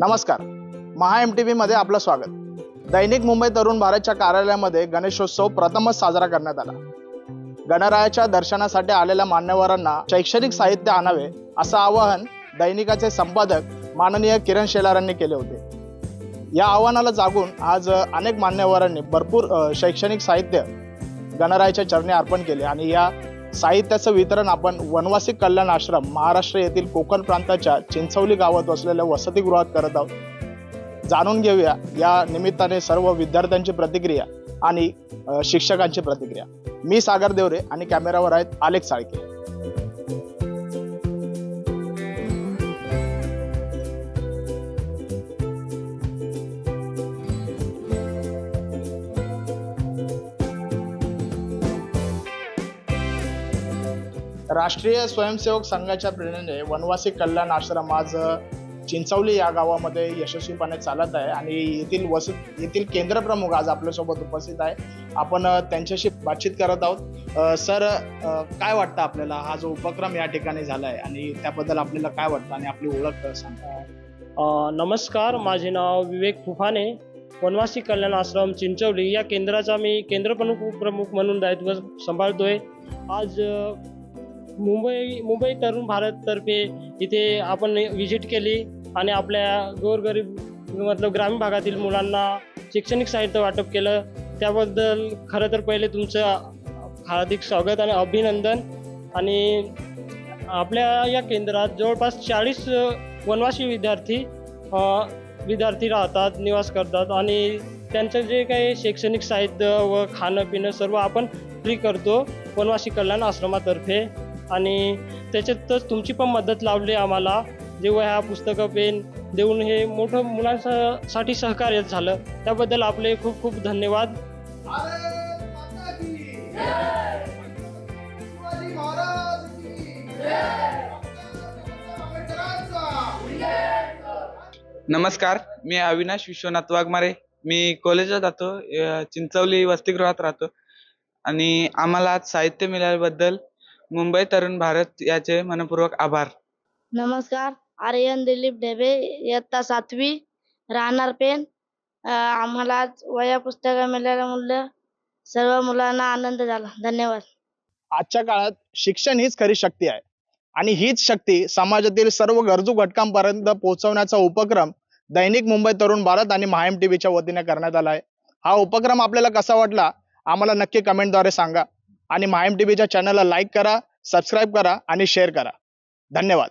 नमस्कार. महा M T व्हीमध्ये आपलं स्वागत. दैनिक मुंबई तरुण भारतच्या कार्यालयामध्ये गणेशोत्सव प्रथमच साजरा करण्यात आला. गणरायाच्या दर्शनासाठी आलेल्या मान्यवरांना शैक्षणिक साहित्य आणावे असं आवाहन दैनिकाचे संपादक माननीय किरण शेलारांनी केले होते. या आव्हानाला जागून आज अनेक मान्यवरांनी भरपूर शैक्षणिक साहित्य गणरायाच्या चरणी अर्पण केले आणि या साहित्याचं वितरण आपण वनवासी कल्याण आश्रम महाराष्ट्र येथील कोकण प्रांताच्या चिंचवली गावात असलेल्या वसतिगृहात करत आहोत. जाणून घेऊया या निमित्ताने सर्व विद्यार्थ्यांची प्रतिक्रिया आणि शिक्षकांची प्रतिक्रिया. मी सागर देवरे आणि कॅमेरावर आहेत आलेख साळके राष्ट्रीय स्वयंसेवक संघाच्या प्रेरणेने वनवासी कल्याण आश्रम आज चिंचवली या गावामध्ये यशस्वीपणे चालत आहे आणि येथील वस येथील केंद्र प्रमुख आज आपल्यासोबत उपस्थित आहे. आपण त्यांच्याशी बातचीत करत आहोत. सर काय वाटतं आपल्याला? हा जो उपक्रम या ठिकाणी झाला आहे आणि त्याबद्दल आपल्याला काय वाटतं आणि आपली ओळख सांगा. नमस्कार. माझे नाव विवेक फुफाने. वनवासी कल्याण आश्रम चिंचवली या केंद्राचा मी केंद्र प्रमुख प्रमुख म्हणून दायित्व सांभाळतोय. आज मुंबई मुंबई तरुण भारततर्फे इथे आपण व्हिजिट केली आणि आपल्या गोरगरीब मतलब ग्रामीण भागातील मुलांना शैक्षणिक साहित्य वाटप केलं. त्याबद्दल खरं तर पहिले तुमचं हार्दिक स्वागत आणि अभिनंदन. आणि आपल्या या केंद्रात जवळपास चाळीस वनवासी विद्यार्थी विद्यार्थी राहतात निवास करतात आणि त्यांचं जे काही शैक्षणिक साहित्य व खाणं पिणं सर्व आपण फ्री करतो वनवासी कल्याण आश्रमातर्फे. आणि त्याच्यातच तुमची पण मदत लावली आम्हाला. जेव्हा ह्या पुस्तकं पेन देऊन हे मोठं मुलांसाठी सहकार्य झालं त्याबद्दल आपले खूप खूप धन्यवाद. नमस्कार मी अविनाश विश्वनाथ वाघमारे. मी कॉलेजला जातो चिंचवली वसतिगृहात राहतो. आणि आम्हाला आज साहित्य मिळाल्याबद्दल मुंबई तरुण भारत याचे मनपूर्वक आभार. नमस्कार. आर्यन दिलीप ढेबे इयत्ता सातवी राहणार पेन अं, आम्हाला आज वया पुस्तकं मिळाल्यामुळे सर्व मुलांना आनंद झाला. धन्यवाद. आजच्या काळात शिक्षण हीच खरी शक्ती आहे. आणि हीच शक्ती समाजातील सर्व गरजू घटकांपर्यंत पोहोचवण्याचा उपक्रम दैनिक मुंबई तरुण भारत आणि महाएम टीव्हीच्या वतीने करण्यात आला आहे. हा उपक्रम आपल्याला कसा वाटला आम्हाला नक्की कमेंटद्वारे सांगा. आणि मायम टी व्हीच्या चॅनलला लाईक करा सबस्क्राईब करा आणि शेअर करा. धन्यवाद.